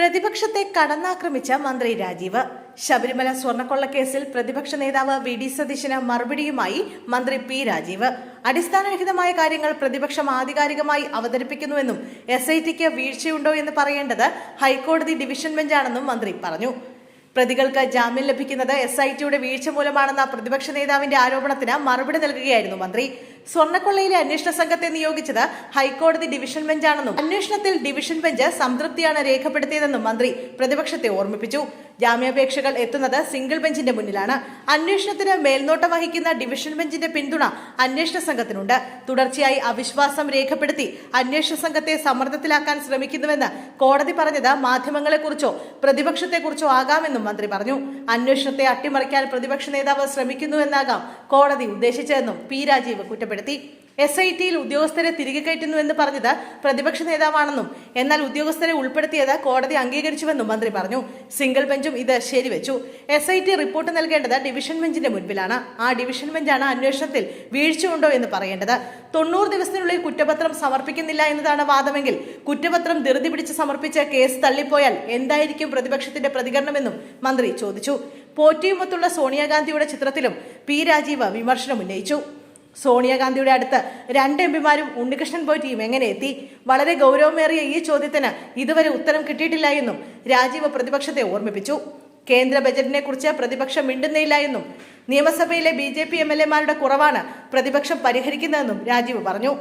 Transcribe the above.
പ്രതിപക്ഷത്തെ കടന്നാക്രമിച്ച മന്ത്രി രാജീവ്. ശബരിമല സ്വർണക്കൊള്ളക്കേസിൽ പ്രതിപക്ഷ നേതാവ് വി ഡി സതീശന് മറുപടിയുമായി മന്ത്രി പി രാജീവ്. അടിസ്ഥാനരഹിതമായ കാര്യങ്ങൾ പ്രതിപക്ഷം ആധികാരികമായി അവതരിപ്പിക്കുന്നുവെന്നും എസ് ഐ ടിക്ക് വീഴ്ചയുണ്ടോ എന്ന് പറയേണ്ടത് ഹൈക്കോടതി ഡിവിഷൻ ബെഞ്ചാണെന്നും മന്ത്രി പറഞ്ഞു. പ്രതികൾക്ക് ജാമ്യം ലഭിക്കുന്നത് എസ് ഐ ടിയുടെ വീഴ്ച മൂലമാണെന്ന പ്രതിപക്ഷ നേതാവിന്റെ ആരോപണത്തിന് മറുപടി നൽകുകയായിരുന്നു മന്ത്രി. സ്വർണക്കൊള്ളയിലെ അന്വേഷണ സംഘത്തെ നിയോഗിച്ചത് ഹൈക്കോടതി ഡിവിഷൻ ബെഞ്ചാണെന്നും അന്വേഷണത്തിൽ ഡിവിഷൻ ബെഞ്ച് സംതൃപ്തിയാണ് രേഖപ്പെടുത്തിയതെന്നും മന്ത്രി പ്രതിപക്ഷത്തെ ഓർമ്മിപ്പിച്ചു. ജാമ്യാപേക്ഷകൾ എത്തുന്നത് സിംഗിൾ ബെഞ്ചിന്റെ മുന്നിലാണ്. അന്വേഷണത്തിന് മേൽനോട്ടം വഹിക്കുന്ന ഡിവിഷൻ ബെഞ്ചിന്റെ പിന്തുണ അന്വേഷണ സംഘത്തിനുണ്ട്. തുടർച്ചയായി അവിശ്വാസം രേഖപ്പെടുത്തി അന്വേഷണ സംഘത്തെ സമ്മർദ്ദത്തിലാക്കാൻ ശ്രമിക്കുന്നുവെന്ന് കോടതി പറഞ്ഞത് മാധ്യമങ്ങളെക്കുറിച്ചോ പ്രതിപക്ഷത്തെക്കുറിച്ചോ ആകാമെന്നും മന്ത്രി പറഞ്ഞു. അന്വേഷണത്തെ അട്ടിമറിക്കാൻ പ്രതിപക്ഷ നേതാവ് ശ്രമിക്കുന്നുവെന്നാകാം കോടതി ഉദ്ദേശിച്ചതെന്നും പി രാജീവ് കുറ്റപ്പെടുത്തി. എസ് ഐ ടിയിൽ ഉദ്യോഗസ്ഥരെ തിരികെ കയറ്റുന്നുവെന്ന് പറഞ്ഞത് പ്രതിപക്ഷ നേതാവാണെന്നും എന്നാൽ ഉദ്യോഗസ്ഥരെ ഉൾപ്പെടുത്തിയത് കോടതി അംഗീകരിച്ചുവെന്നും മന്ത്രി പറഞ്ഞു. സിംഗിൾ ബെഞ്ചും ഇത് ശരിവെച്ചു. എസ് ഐ ടി റിപ്പോർട്ട് നൽകേണ്ടത് ഡിവിഷൻ ബെഞ്ചിന്റെ മുൻപിലാണ്. ആ ഡിവിഷൻ ബെഞ്ചാണ് അന്വേഷണത്തിൽ വീഴ്ചയുണ്ടോ എന്ന് പറയേണ്ടത്. തൊണ്ണൂറ് ദിവസത്തിനുള്ളിൽ കുറ്റപത്രം സമർപ്പിക്കുന്നില്ല എന്നതാണ് വാദമെങ്കിൽ കുറ്റപത്രം ധൃതി പിടിച്ച് സമർപ്പിച്ച കേസ് തള്ളിപ്പോയാൽ എന്തായിരിക്കും പ്രതിപക്ഷത്തിന്റെ പ്രതികരണമെന്നും മന്ത്രി ചോദിച്ചു. പോറ്റിയുമൊത്തുള്ള സോണിയാഗാന്ധിയുടെ ചിത്രത്തിലും പി രാജീവ് വിമർശനം ഉന്നയിച്ചു സോണിയാഗാന്ധിയുടെ അടുത്ത് രണ്ട് എം പിമാരും ഉണ്ണികൃഷ്ണൻ ടീം എങ്ങനെ എത്തി? വളരെ ഗൗരവമേറിയ ഈ ചോദ്യത്തിന് ഇതുവരെ ഉത്തരം കിട്ടിയിട്ടില്ല എന്നും രാജീവ് പ്രതിപക്ഷത്തെ ഓർമ്മിപ്പിച്ചു. കേന്ദ്ര ബജറ്റിനെ കുറിച്ച് പ്രതിപക്ഷം മിണ്ടുന്നില്ല എന്നും നിയമസഭയിലെ B J P M L എമാരുടെ കുറവാണ് പ്രതിപക്ഷം പരിഹരിക്കുന്നതെന്നും രാജീവ് പറഞ്ഞു.